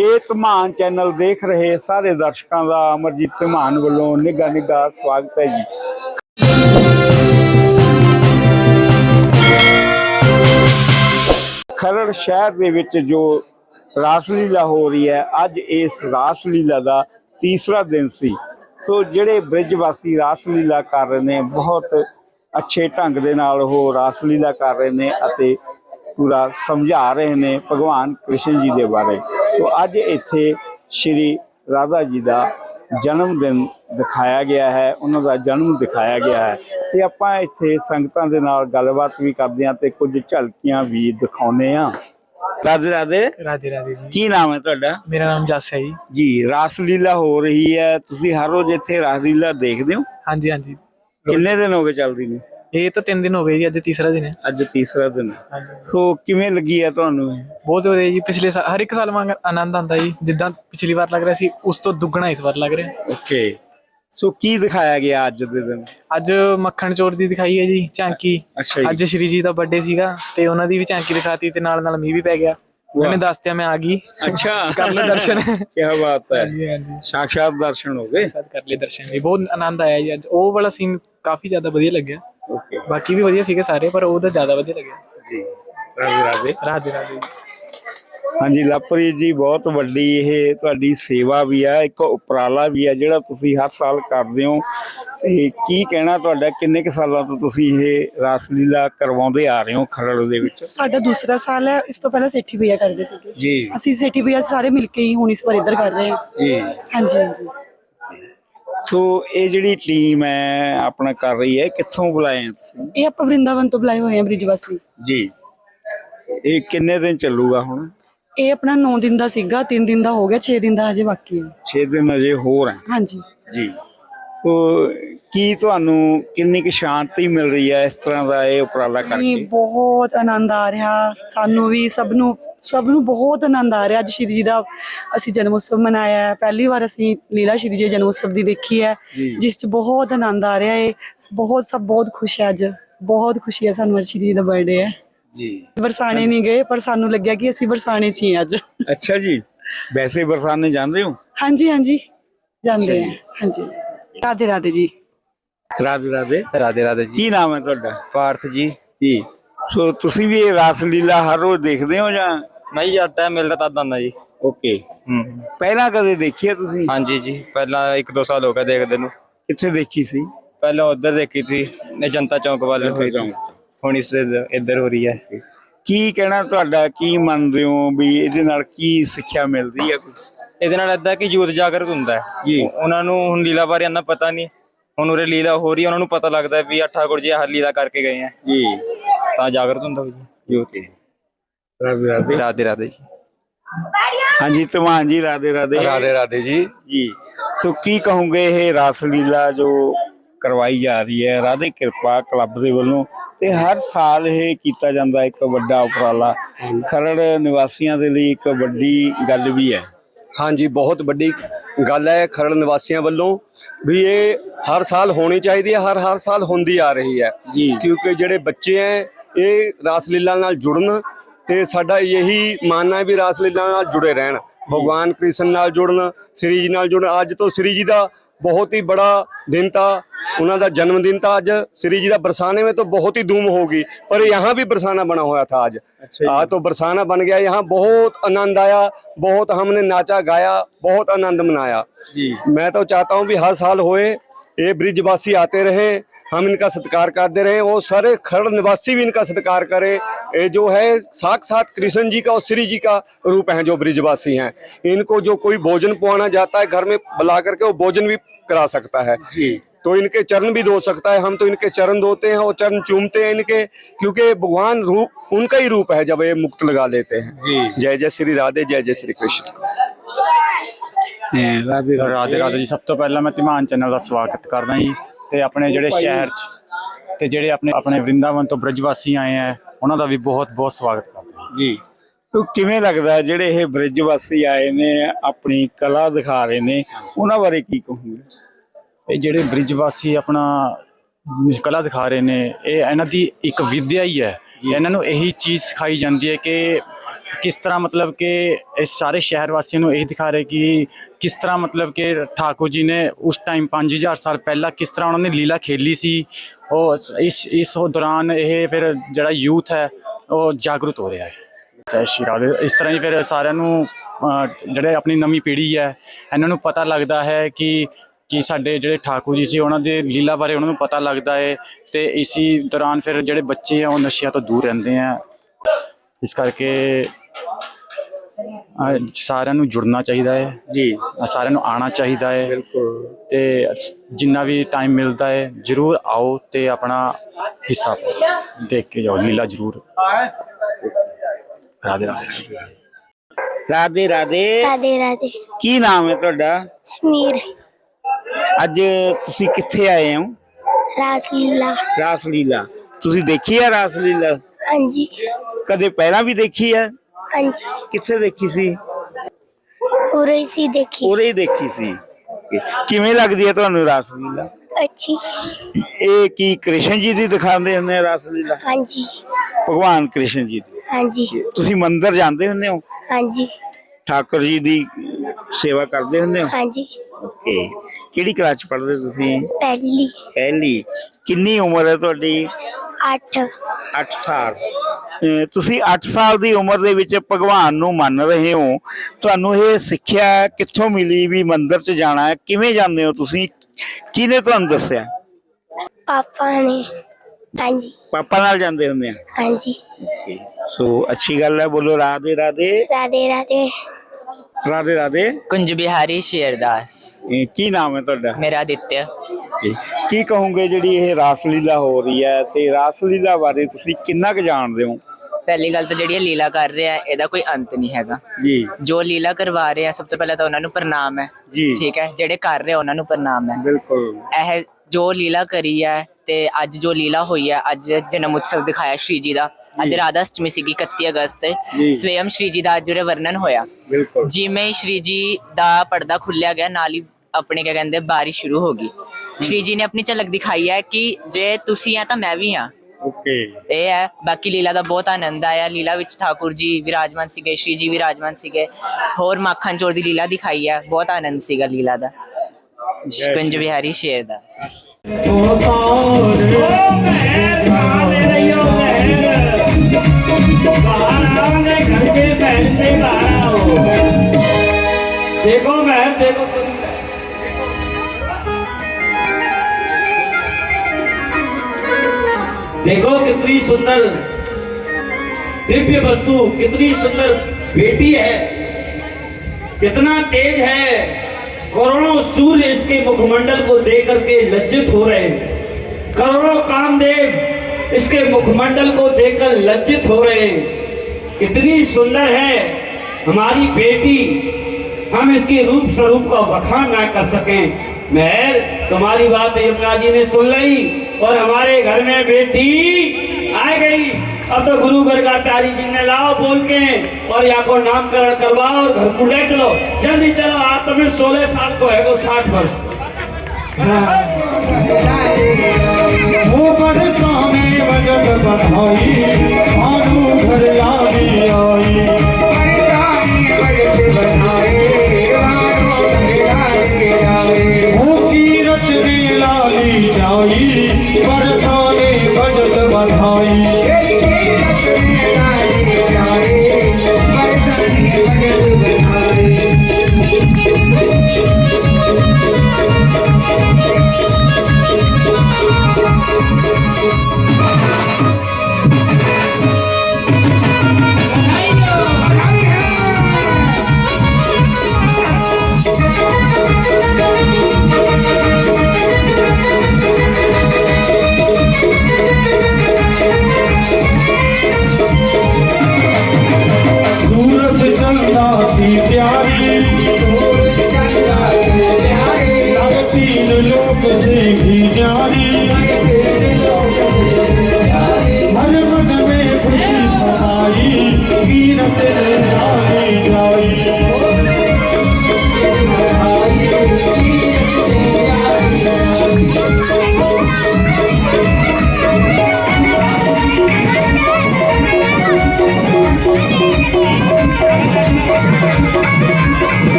ਇਹ ਧਮਾਨ ਚੈਨਲ ਦੇਖ ਰਹੇ ਸਾਰੇ ਦਰਸ਼ਕਾਂ ਦਾ ਅਮਰਜੀਤ ਧਮਾਨ ਵੱਲੋਂ ਨਿੱਘਾ ਨਿੱਘਾ ਸਵਾਗਤ ਹੈ ਜੀ। ਖਰੜ ਸ਼ਹਿਰ ਦੇ ਵਿੱਚ ਜੋ ਰਾਸਲੀਲਾ ਹੋ ਰਹੀ ਹੈ, ਅੱਜ ਇਸ ਰਾਸਲੀਲਾ ਦਾ ਤੀਸਰਾ ਦਿਨ ਸੀ। ਸੋ ਜਿਹੜੇ ਬ੍ਰਿਜ ਵਾਸੀ ਰਾਸਲੀਲਾ ਕਰ ਰਹੇ ਨੇ, ਬਹੁਤ ਅੱਛੇ ਢੰਗ ਦੇ ਨਾਲ ਉਹ ਰਾਸਲੀਲਾ ਕਰ ਰਹੇ ਨੇ ਅਤੇ ਪੂਰਾ ਸਮਝਾ ਰਹੇ ਨੇ ਭਗਵਾਨ ਕ੍ਰਿਸ਼ਨ ਜੀ ਦੇ ਬਾਰੇ। ਸੋ ਅੱਜ ਇੱਥੇ ਸ਼੍ਰੀ ਰਾਧਾ ਜੀ ਦਾ ਜਨਮ ਦਿਨ ਦਿਖਾਇਆ ਗਿਆ ਹੈ ਉਹਨਾਂ ਦਾ ਜਨਮ ਦਿਖਾਇਆ ਗਿਆ ਹੈ। ਤੇ ਆਪਾਂ ਇੱਥੇ ਸੰਗਤਾਂ ਦੇ ਨਾਲ ਗੱਲਬਾਤ ਵੀ ਕਰਦੇ ਹਾਂ ਤੇ ਕੁਝ ਝਲਕੀਆਂ ਵੀ ਦਿਖਾਉਨੇ ਆ ਰਾਧੇ ਰਾਧੇ। ਰਾਧੇ ਰਾਧੇ ਜੀ। ਕੀ ਨਾਮ ਹੈ ਤੁਹਾਡਾ? ਮੇਰਾ ਨਾਮ ਜਸ ਹੈ ਜੀ। ਜੀ ਰਾਸਲੀਲਾ ਹੋ ਰਹੀ ਹੈ। ਤੁਸੀਂ ਹਰ ਰੋਜ਼ ਇੱਥੇ ਰਾਸਲੀਲਾ ਦੇਖਦੇ ਹੋ? ਹਾਂਜੀ ਹਾਂਜੀ। ਕਿੰਨੇ ਦਿਨ ਹੋ ਗਏ ਚੱਲਦੀ ਨੂੰ? ਇਹ ਤਾਂ ਤਿੰਨ ਦਿਨ ਹੋ ਗਏ ਜੀ ਅੱਜ ਤੀਸਰਾ ਦਿਨ ਹੈ। ਅੱਜ ਤੀਸਰਾ ਦਿਨ। ਹੈ। ਸੋ ਕਿਵੇਂ ਲੱਗੀ ਹੈ ਤੁਹਾਨੂੰ ਇਹ? ਬਹੁਤ ਵਧੀਆ ਜੀ ਪਿਛਲੇ ਸਾਲ ਹਰ ਇੱਕ ਸਾਲ ਵਾਂਗ ਆਨੰਦ ਆਉਂਦਾ ਜੀ ਜਿੱਦਾਂ ਪਿਛਲੀ ਵਾਰ ਲੱਗ ਰਿਹਾ ਸੀ ਉਸ ਤੋਂ ਦੁੱਗਣਾ ਇਸ ਵਾਰ ਲੱਗ ਰਿਹਾ। ਓਕੇ। ਸੋ ਕੀ ਦਿਖਾਇਆ ਗਿਆ ਅੱਜ ਦੇ ਦਿਨ? ਅੱਜ ਮੱਖਣ ਚੋਰ ਦੀ ਦਿਖਾਈ ਹੈ ਜੀ ਝਾਂਕੀ ਅੱਛਾ ਜੀ। ਅੱਜ ਸ਼੍ਰੀ ਜੀ ਦਾ ਬਰਥਡੇ ਸੀਗਾ ਤੇ ਉਹਨਾਂ ਦੀ ਵੀ ਝਾਂਕੀ ਦਿਖਾਤੀ ਤੇ ਨਾਲ ਨਾਲ ਮੀਂਹ ਵੀ ਪੈ ਗਿਆ। ਉਹਨੇ ਦੱਸਤਿਆ ਮੈਂ ਆ ਗਈ। ਅੱਛਾ। ਕਰ ਲੈ ਦਰਸ਼ਨ। ਕੀ ਬਾਤ ਹੈ। ਹਾਂਜੀ ਹਾਂਜੀ। ਸਾਖਸ਼ਾਤ ਦਰਸ਼ਨ ਹੋ ਗਏ। ਸਾਥ ਕਰ ਲਏ ਦਰਸ਼ਨ। ਜੀ ਬਹੁਤ ਆਨੰਦ ਆਇਆ ਜੀ ਅੱਜ। ਉਹ ਵਾਲਾ ਸੀਨ ਕਾਫੀ ਜ਼ਿਆਦਾ ਵਧੀਆ ਲੱਗਿਆ। ਬਾਕੀ ਵੀ ਵਧੀਆ ਸੀਗੇ ਸਾਰੇ ਪਰ ਉਹਦਾ ਜ਼ਿਆਦਾ ਵਧੀਆ ਲੱਗਿਆ। ਜੀ ਰਾਧੇ ਰਾਧੇ ਰਾਧੇ ਰਾਧੇ ਜੀ ਹਾਂਜੀ ਲਵਪ੍ਰੀਤ ਜੀ ਬਹੁਤ ਵੱਡੀ ਇਹ ਤੁਹਾਡੀ ਸੇਵਾ ਵੀ ਆ ਇੱਕ ਉਪਰਾਲਾ ਵੀ ਆ ਜਿਹੜਾ ਤੁਸੀਂ ਹਰ ਸਾਲ ਕਰਦੇ ਹੋ। ਤੇ ਕੀ ਕਹਿਣਾ ਤੁਹਾਡਾ ਕਿੰਨੇ ਕੁ ਸਾਲਾਂ ਤੋਂ ਤੁਸੀਂ ਇਹ ਰਾਸਲੀਲਾ ਕਰਵਾਉਂਦੇ ਆ ਰਹੇ ਹੋ ਖਰੜ ਦੇ ਵਿੱਚ? ਸਾਡਾ ਦੂਸਰਾ ਸਾਲ ਹੈ ਇਸ ਤੋਂ ਪਹਿਲਾਂ ਸੇਠੀ ਭਈਆ ਕਰਦੇ ਸੀਗੇ। ਜੀ। ਅਸੀਂ ਸੇਠੀ ਭਈਆ ਸਾਰੇ ਮਿਲ ਕੇ ਹੀ ਹੁਣ ਇਸ ਵਾਰ ਇੱਧਰ ਕਰ ਰਹੇ ਹਾਂ। ਜੀ। ਹਾਂਜੀ ਹਾਂਜੀ। ਸੋ ਇਹ ਜਿਹੜੀ ਟੀਮ ਹੈ ਆਪਣਾ ਕਰ ਰਹੀ ਹੈ ਕਿੱਥੋਂ ਬੁਲਾਏ ਆ ਤੁਸੀਂ? ਇਹ ਆਪਾਂ ਵਰਿੰਦਾਵਨ ਤੋਂ ਬੁਲਾਏ ਹੋਏ ਹਾਂ ਬ੍ਰਿਜਵਾਸੀ। ਜੀ। ਇਹ ਕਿੰਨੇ ਦਿਨ ਚੱਲੂਗਾ ਹੁਣ? ਇਹ ਆਪਣਾ 9 ਦਿਨ ਦਾ ਸੀਗਾ 3 ਦਿਨ ਦਾ ਹੋ ਗਿਆ 6 ਦਿਨ ਦਾ ਹਜੇ ਬਾਕੀ ਹੈ। 6 ਦਿਨ ਅਜੇ ਹੋਰ ਹੈ। ਹਾਂਜੀ। ਜੀ। ਸੋ ਕੀ ਤੁਹਾਨੂੰ ਕਿੰਨੀ ਕੁ ਸ਼ਾਂਤੀ ਮਿਲ ਰਹੀ ਹੈ ਇਸ ਤਰ੍ਹਾਂ ਦਾ ਇਹ ਉਪਰਾਲਾ ਕਰਕੇ? ਬਹੁਤ ਆਨੰਦ ਆ ਰਿਹਾ। ਸਾਨੂੰ ਵੀ ਸਭ ਨੂੰ ਸਭ ਨੂੰ ਬਹੁਤ ਆਨੰਦ ਆ ਰਿਹਾ। ਅੱਜ ਸ਼੍ਰੀ ਜੀ ਦਾ ਅਸੀਂ ਜਨਮ ਉਤਸਵ ਮਨਾਇਆ ਹੈ। ਪਹਿਲੀ ਵਾਰ ਅਸੀਂ ਲੀਲਾ ਸ਼੍ਰੀ ਜੀ ਦੇ ਜਨਮ ਉਤਸਵ ਦੀ ਦੇਖੀ ਹੈ। ਜਿਸ 'ਚ ਬਹੁਤ ਆਨੰਦ ਆ ਰਿਹਾ ਹੈ। ਬਹੁਤ ਸਭ ਬਹੁਤ ਖੁਸ਼ ਹੈ ਅੱਜ। ਬਹੁਤ ਖੁਸ਼ੀ ਹੈ ਸਾਨੂੰ ਅੱਜ ਸ਼੍ਰੀ ਜੀ ਦਾ ਬਰਥਡੇ ਹੈ। ਜੀ। ਬਰਸਾਣੇ ਨਹੀਂ ਗਏ ਪਰ ਸਾਨੂੰ ਲੱਗਿਆ ਕਿ ਅਸੀਂ ਬਰਸਾਣੇ 'ਚ ਹੀ ਹਾਂ ਅੱਜ। ਅੱਛਾ ਜੀ। ਵੈਸੇ ਬਰਸਾਨੇ ਜਾਂਦੇ ਹੋ? ਹਾਂਜੀ ਹਾਂਜੀ। ਜਾਂਦੇ ਆ ਹਾਂਜੀ। ਰਾਧੇ ਰਾਧੇ ਜੀ। ਰਾਧੇ ਰਾਧੇ। ਰਾਧੇ ਰਾਧੇ ਜੀ। ਕੀ ਨਾਮ ਹੈ ਤੁਹਾਡਾ? ਪਾਰਥ ਜੀ। ਜੀ। ਸੋ ਤੁਸੀਂ ਵੀ ਇਹ ਰਾਸ ਲੀਲਾ ਹਰ ਰੋਜ਼ ਦੇਖਦੇ ਹੋ ਜਾਂ? ਨਹੀਂ ਜਦ ਟਾਈਮ ਮਿਲਦਾ ਤਦ ਆਉਂਦਾ ਜੀ। ਓਕੇ ਹੂੰ। ਪਹਿਲਾਂ ਕਦੇ ਦੇਖੀ ਹੈ ਤੁਸੀਂ? ਹਾਂਜੀ ਜੀ ਪਹਿਲਾਂ 1-2 ਸਾਲ ਹੋ ਗਏ ਦੇਖਦੇ ਨੂੰ। ਕਿੱਥੇ ਦੇਖੀ ਸੀ? ਪਹਿਲਾਂ ਉਧਰ ਦੇਖੀ ਸੀ ਇਹ ਜਨਤਾ ਚੌਕ ਵੱਲ। ਹੋਈ ਸੀ ਹੁਣ ਇਸ ਇੱਧਰ ਹੋ ਰਹੀ ਹੈ। ਕੀ ਕਹਿਣਾ ਤੁਹਾਡਾ ਕੀ ਮੰਨਦੇ ਹੋ ਵੀ ਇਹਦੇ ਨਾਲ ਕੀ ਸਿੱਖਿਆ ਮਿਲਦੀ ਹੈ ਕੋਈ? ਇਹਦੇ ਨਾਲ ਏਦਾਂ ਕਿ ਯੂਥ ਜਾਗਰਤ ਹੁੰਦਾ ਹੈ। ਜੀ। ਉਹ- ਉਹਨਾਂ ਨੂੰ ਹੁਣ ਲੀਲਾ ਬਾਰੇ ਇੰਨਾ ਪਤਾ ਨਹੀਂ। ਹੁਣ ਉਰੇ ਲੀਲਾ ਹੋ ਰਹੀ ਹੈ ਉਹਨਾਂ ਨੂੰ ਪਤਾ ਲੱਗਦਾ ਹੈ ਵੀ ਆਹ ਠਾਕੁਰ ਜੀ ਆਹ ਲੀਲਾ ਕਰਕੇ ਗਏ ਹੈ। ਜੀ। ਤਾਂ ਜਾਗਰਤ ਹੁੰਦਾ ਜੀ ਯੂਥ। ਰਾਧੇ ਰਾਧੇ। ਰਾਧੇ ਰਾਧੇ ਜੀ। ਹਾਂਜੀ ਧਮਾਨ ਜੀ ਰਾਧੇ ਰਾਧੇ। ਰਾਧੇ ਰਾਧੇ ਜੀ। ਜੀ। ਸੋ ਕੀ ਕਹੋਗੇ ਇਹ ਰਾਸ ਲੀਲਾ ਜੋ ਕਰਵਾਈ ਜਾ ਰਹੀ ਹੈ? ਰਾਧੇ ਕਿਰਪਾ ਕਲੱਬ ਦੇ ਵੱਲੋਂ ਤੇ ਹਰ ਸਾਲ ਇਹ ਕੀਤਾ ਜਾਂਦਾ ਇੱਕ ਵੱਡਾ ਉਪਰਾਲਾ। ਖਰੜ ਨਿਵਾਸੀਆਂ ਦੇ ਲਈ ਇੱਕ ਵੱਡੀ ਗੱਲ ਵੀ ਹੈ। ਹਾਂਜੀ ਬਹੁਤ ਵੱਡੀ ਗੱਲ ਹੈ ਖਰੜ ਨਿਵਾਸੀਆਂ ਵੱਲੋਂ ਵੀ ਇਹ ਹਰ ਸਾਲ ਹੋਣੀ ਚਾਹੀਦੀ ਹੈ ਹਰ ਹਰ ਸਾਲ ਹੁੰਦੀ ਆ ਰਹੀ ਹੈ। ਕਿਉਂਕਿ ਜਿਹੜੇ ਬੱਚੇ ਹੈ ਇਹ ਰਾਸ ਲੀਲਾ ਨਾਲ ਜੁੜਨ ਤੇ ਸਾਡਾ ਇਹੀ ਮਾਨਣਾ ਵੀ ਰਾਸ ਲੀਲਾ ਨਾਲ ਜੁੜੇ ਰਹਿਣ। ਭਗਵਾਨ ਕ੍ਰਿਸ਼ਨ ਨਾਲ ਜੁੜਨ ਸ੍ਰੀ ਜੀ ਨਾਲ ਜੁੜਨ। ਅੱਜ ਤੋਂ ਸ੍ਰੀ ਜੀ ਦਾ ਬਹੁਤ ਹੀ ਬੜਾ ਦਿਨ ਤਾਂ ਉਹਨਾਂ ਦਾ ਜਨਮ ਦਿਨ ਤਾਂ ਅੱਜ ਸ੍ਰੀ ਜੀ ਦਾ ਬਰਸਾਨੇ ਵਿੱਚ ਤਾਂ ਬਹੁਤ ਹੀ ਧੂਮ ਹੋ ਗਈ ਪਰ ਯਹਾਂ ਵੀ ਬਰਸਾਨਾ ਬਣਾ ਹੋਇਆ ਥਾ ਅੱਜ। ਆ ਤੋਂ ਬਰਸਾਨਾ ਬਣ ਗਿਆ ਯਹਾਂ ਬਹੁਤ ਆਨੰਦ ਆਇਆ ਬਹੁਤ ਹਮਨੇ ਨਾਚਾ ਗਾਇਆ ਬਹੁਤ ਆਨੰਦ ਮਨਾਇਆ। ਮੈਂ ਤਾਂ ਚਾਹਤਾ ਹੂੰ ਵੀ ਹਰ ਸਾਲ ਹੋਏ ਇਹ ਬ੍ਰਿਜ ਵਾਸੀ ਆਤੇ ਰਹੇ हम इनका सत्कार करते रहे और सारे खरड़ निवासी भी इनका सत्कार करें ये जो है साक्षात कृष्ण जी का और श्री जी का रूप है जो ब्रिजवासी हैं इनको जो कोई भोजन पवाना जाता है घर में बुला करके वो भोजन भी करा सकता है जी तो इनके चरण भी धो सकता है हम तो इनके चरण धोते हैं और चरण चूमते हैं इनके क्योंकि भगवान रूप उनका ही रूप है जब ये मुक्त लगा लेते हैं जी जय जय श्री राधे जय जय श्री कृष्ण ਹਾਂ, ਰਾਧੇ ਰਾਧੇ ਰਾਧੇ ਜੀ ਸਭ ਤੋਂ ਪਹਿਲਾਂ ਮੈਂ ਧਿਮਾਨ ਚੈਨਲ ਦਾ ਸਵਾਗਤ ਕਰਦਾ ਜੀ ਤੇ ਆਪਣੇ ਜਿਹੜੇ ਸ਼ਹਿਰ ਚ ਤੇ ਜਿਹੜੇ ਆਪਣੇ ਆਪਣੇ ਵਰਿੰਦਾਵਨ ਤੋਂ ਬ੍ਰਜਵਾਸੀ ਆਏ ਆ ਉਹਨਾਂ ਦਾ ਵੀ ਬਹੁਤ ਬਹੁਤ ਸਵਾਗਤ ਕਰਦਾ ਹਾਂ। ਜੀ। ਤੋ ਕਿਵੇਂ ਲੱਗਦਾ ਜਿਹੜੇ ਇਹ ਬ੍ਰਿਜ ਵਾਸੀ ਆਏ ਨੇ ਆਪਣੀ ਕਲਾ ਦਿਖਾ ਰਹੇ ਨੇ ਉਹਨਾਂ ਬਾਰੇ ਕੀ ਕਹੋਗੇ? ਇਹ ਜਿਹੜੇ ਬ੍ਰਿਜਵਾਸੀ ਆਪਣਾ ਕਲਾ ਦਿਖਾ ਰਹੇ ਨੇ ਇਹ ਇਹਨਾਂ ਦੀ ਇੱਕ ਵਿਦਿਆ ਹੀ ਹੈ। ਇਹਨਾਂ ਨੂੰ ਇਹੀ ਚੀਜ਼ ਸਿਖਾਈ ਜਾਂਦੀ ਹੈ ਕਿ ਕਿਸ ਤਰ੍ਹਾਂ ਮਤਲਬ ਕਿ ਇਸ ਸਾਰੇ ਸ਼ਹਿਰ ਵਾਸੀਆਂ ਨੂੰ ਇਹ ਦਿਖਾ ਰਹੇ ਕਿ ਕਿਸ ਤਰ੍ਹਾਂ ਮਤਲਬ ਕਿ ਠਾਕੁਰ ਜੀ ਨੇ ਉਸ ਟਾਈਮ 5000 ਸਾਲ ਪਹਿਲਾਂ ਕਿਸ ਤਰ੍ਹਾਂ ਉਹਨਾਂ ਨੇ ਲੀਲਾ ਖੇਲੀ ਸੀ, ਉਹ ਇਸ ਇਸ ਦੌਰਾਨ ਇਹ ਫਿਰ ਜਿਹੜਾ ਯੂਥ ਹੈ, ਉਹ ਜਾਗਰੂਕ ਹੋ ਰਿਹਾ ਹੈ। ਜੈ ਸ਼੍ਰੀ ਰਾਧੇ। ਇਸ ਤਰ੍ਹਾਂ ਹੀ ਫਿਰ ਸਾਰਿਆਂ ਨੂੰ ਜਿਹੜੇ ਆਪਣੀ ਨਵੀਂ ਪੀੜ੍ਹੀ ਹੈ, ਇਹਨਾਂ ਨੂੰ ਪਤਾ ਲੱਗਦਾ ਹੈ ਕਿ ਕਿ ਸਾਡੇ ਜਿਹੜੇ ਠਾਕੁਰ ਜੀ ਸੀ, ਉਹਨਾਂ ਦੇ ਲੀਲਾ ਬਾਰੇ ਉਹਨਾਂ ਨੂੰ ਪਤਾ ਲੱਗਦਾ ਹੈ ਤੇ ਇਸੀ ਦੌਰਾਨ ਫਿਰ ਜਿਹੜੇ ਬੱਚੇ ਆ, ਉਹ ਨਸ਼ਿਆਂ ਤੋਂ ਦੂਰ ਰਹਿੰਦੇ ਆ। ਇਸ ਕਰਕੇ ਅਹ, ਸਾਰਿਆਂ ਨੂੰ ਜੁੜਨਾ ਚਾਹੀਦਾ ਹੈ। ਜੀ। ਅਹ, ਸਾਰਿਆਂ ਨੂੰ ਆਉਣਾ ਚਾਹੀਦਾ ਹੈ। ਬਿਲਕੁਲ। ਤੇ ਜਿੰਨਾ ਵੀ ਟਾਈਮ ਮਿਲਦਾ ਹੈ ਜਰੂਰ ਆਓ ਤੇ ਆਪਣਾ ਹਿੱਸਾ ਦੇਖ ਕੇ ਜਾਓ ਲੀਲਾ ਜਰੂਰ। ਰਾਧੇ ਰਾਧੇ। ਜੀ ਰਾਧੇ ਰਾਧੇ। ਰਾਧੇ ਰਾਧੇ। ਕੀ ਨਾਮ ਹੈ ਤੁਹਾਡਾ? ਸਮੀਰ ਅੱਜ ਤੁਸੀਂ ਕਿੱਥੇ ਆਏ ਹੋ? ਰਾਸ ਲੀਲਾ ਰਾਸ ਲੀਲਾ ਤੁਸੀਂ ਦੇਖੀ ਹੈ ਰਾਸ ਲੀਲਾ ਹਾਂਜੀ। ਕਦੇ ਪਹਿਲਾਂ ਵੀ ਦੇਖੀ ਹੈ? ਹਾਂਜੀ। ਕਿੱਥੇ ਦੇਖੀ ਸੀ? ਉਰੇ ਹੀ ਸੀ ਦੇਖੀ ਉਰੇ ਹੀ ਦੇਖੀ ਸੀ। ਕਿਵੇਂ ਲੱਗਦੀ ਹੈ ਤੁਹਾਨੂੰ ਰਾਸ ਲੀਲਾ ਅੱਛੀ। ਇਹ ਕੀ ਕ੍ਰਿਸ਼ਨ ਜੀ ਦੀ ਦਿਖਾਉਂਦੇ ਹੁੰਦੇ ਆ ਰਾਸ ਲੀਲਾ ਹਾਂਜੀ। ਭਗਵਾਨ ਕ੍ਰਿਸ਼ਨ ਜੀ ਦੀ। ਹਾਂਜੀ। ਤੁਸੀਂ ਮੰਦਿਰ ਜਾਂਦੇ ਹੁੰਦੇ ਹੋ? ਹਾਂਜੀ। ਠਾਕੁਰ ਜੀ ਦੀ ਸੇਵਾ ਕਰਦੇ ਹੁੰਦੇ ਹੋ? ਹਾਂਜੀ। ਓਕੇ। ਕਿਹੜੀ ਕਲਾਸ ਚ ਪੜ੍ਹਦੇ ਤੁਸੀਂ? ਪਹਿਲੀ। ਪਹਿਲੀ। ਕਿੰਨੀ ਉਮਰ ਹੈ ਤੁਹਾਡੀ? 8 8 ਸਾਲ। ਤੁਸੀਂ 8 ਸਾਲ ਦੀ ਉਮਰ ਦੇ ਵਿੱਚ ਭਗਵਾਨ ਨੂੰ ਮੰਨ ਰਹੇ ਹੋ। ਤੁਹਾਨੂੰ ਇਹ ਸਿੱਖਿਆ ਕਿੱਥੋਂ ਮਿਲੀ ਵੀ ਮੰਦਿਰ 'ਚ ਜਾਣਾ ਹੈ? ਕਿਵੇਂ ਜਾਂਦੇ ਹੋ ਤੁਸੀਂ? ਕਿਹਨੇ ਤੁਹਾਨੂੰ ਦੱਸਿਆ? ਪਾਪਾ ਨੇ। ਹਾਂਜੀ। ਪਾਪਾ ਨਾਲ ਜਾਂਦੇ ਹੁੰਦੇ ਆ? ਹਾਂਜੀ। ਸੋ ਅੱਛੀ ਗੱਲ ਹੈ। ਬੋਲੋ ਰਾਧੇ ਰਾਧੇ। ਰਾਧੇ ਰਾਧੇ। ਰਾਧੇ ਰਾਧੇ। ਕੁੰਜ ਬਿਹਾਰੀ ਸ਼ੇਰਦਾਸ। ਇਹ ਕੀ ਨਾਮ ਹੈ ਤੁਹਾਡਾ? ਮੇਰਾ ਆਦਿਤਿਆ। ਕੀ- ਕੀ ਕਹੋਗੇ ਜਿਹੜੀ ਇਹ ਰਾਸ ਲੀਲਾ ਹੋ ਰਹੀ ਹੈ? ਤੇ ਰਾਸ ਲੀਲਾ ਬਾਰੇ ਤੁਸੀਂ ਕਿੰਨਾ ਕੁ ਜਾਣਦੇ ਹੋ? ਪਹਿਲੀ ਗੱਲ ਤਾਂ ਜਿਹੜੀ ਇਹ ਲੀਲਾ ਕਰ ਰਿਹਾ ਹੈ ਇਹਦਾ ਕੋਈ ਅੰਤ ਨਹੀਂ ਹੈਗਾ। ਜੀ। ਜੋ ਲੀਲਾ ਕਰਵਾ ਰਹੇ ਆ ਸਭ ਤੋਂ ਪਹਿਲਾਂ ਤਾਂ ਉਹਨਾਂ ਨੂੰ ਪ੍ਰਣਾਮ ਹੈ। ਜੀ। ਠੀਕ ਹੈ? ਜਿਹੜੇ ਕਰ ਰਹੇ ਆ ਉਹਨਾਂ ਨੂੰ ਪ੍ਰਣਾਮ ਹੈ। ਬਿਲਕੁਲ। ਇਹ ਜੋ ਲੀਲਾ ਕਰੀ ਹੈ ਤੇ ਅੱਜ ਜੋ ਲੀਲਾ ਹੋਈ ਹੈ ਅੱਜ ਜਨਮ ਉਤਸਵ ਦਿਖਾਇਆ ਸ਼੍ਰੀ ਜੀ ਦਾ। ਅੱਜ ਰਾਧਾ ਅਸ਼ਟਮੀ ਸੀਗੀ 31 ਅਗਸਤ। ਜੀ। ਸਵਯੰ ਸ਼੍ਰੀ ਜੀ ਦਾ ਅੱਜ ਉਰੇ ਵਰਣਨ ਹੋਇਆ। ਬਿਲਕੁਲ। ਜਿਵੇਂ ਹੀ ਸ਼੍ਰੀ ਜੀ ਦਾ ਪਰਦਾ ਖੁੱਲਿਆ ਗਿਆ ਨਾਲ ਹੀ ਆਪਣੇ ਕਿਆ ਕਹਿੰਦੇ ਬਾਰਿਸ਼ ਸ਼ੁਰੂ ਹੋ ਗਈ। ਸ਼੍ਰੀ ਜੀ ਨੇ ਆਪਣੀ ਝਲਕ ਦਿਖਾਈ ਹੈ ਕਿ ਜੇ ਤੁਸੀਂ ਆ ਤਾਂ ਮੈਂ ਵੀ ਹਾਂ ਓਕੇ ਇਹ ਹੈ ਬਾਕੀ ਲੀਲਾ ਦਾ ਬਹੁਤ ਆਨੰਦ ਆਇਆ। ਲੀਲਾ ਵਿੱਚ ਠਾਕੁਰ ਜੀ ਵਿਰਾਜਮਾਨ ਸੀਗੇ ਸ਼੍ਰੀ ਜੀ ਵਿਰਾਜਮਾਨ ਸੀਗੇ। ਹੋਰ ਮੱਖਣ ਚੋਰ ਦੀ ਲੀਲਾ ਦਿਖਾਈ ਹੈ ਬਹੁਤ ਆਨੰਦ ਸੀਗਾ ਲੀਲਾ ਦਾ। ਸ਼ਿਕੰਜ ਬਿਹਾਰੀ ਸ਼ੇਰਦਾਸ ਦੇਖੋ ਮੈਂ ਦੇਖੋ देखो कितनी सुंदर दिव्य वस्तु, कितनी सुंदर बेटी है, कितना तेज है। करोड़ों सूर्य इसके मुखमंडल को देख करके लज्जित हो रहे हैं। करोड़ों कामदेव इसके मुखमंडल को देखकर लज्जित हो रहे हैं। इतनी सुंदर है हमारी बेटी हम इसके रूप स्वरूप का बखान ना कर सकें। महर तुम्हारी बात यमुना जी ने सुन ली और हमारे घर में बेटी आ गई। अब तो गुरु गर्गाचारी जी ने लाओ बोल के और यहाँ को नामकरण करवाओ और घर को ले चलो। जल्दी चलो, आज तुम्हें सोलह साल को है, वो साठ वर्ष। वो बरसों में वज़न बढ़ाई, भानु तेरे नाम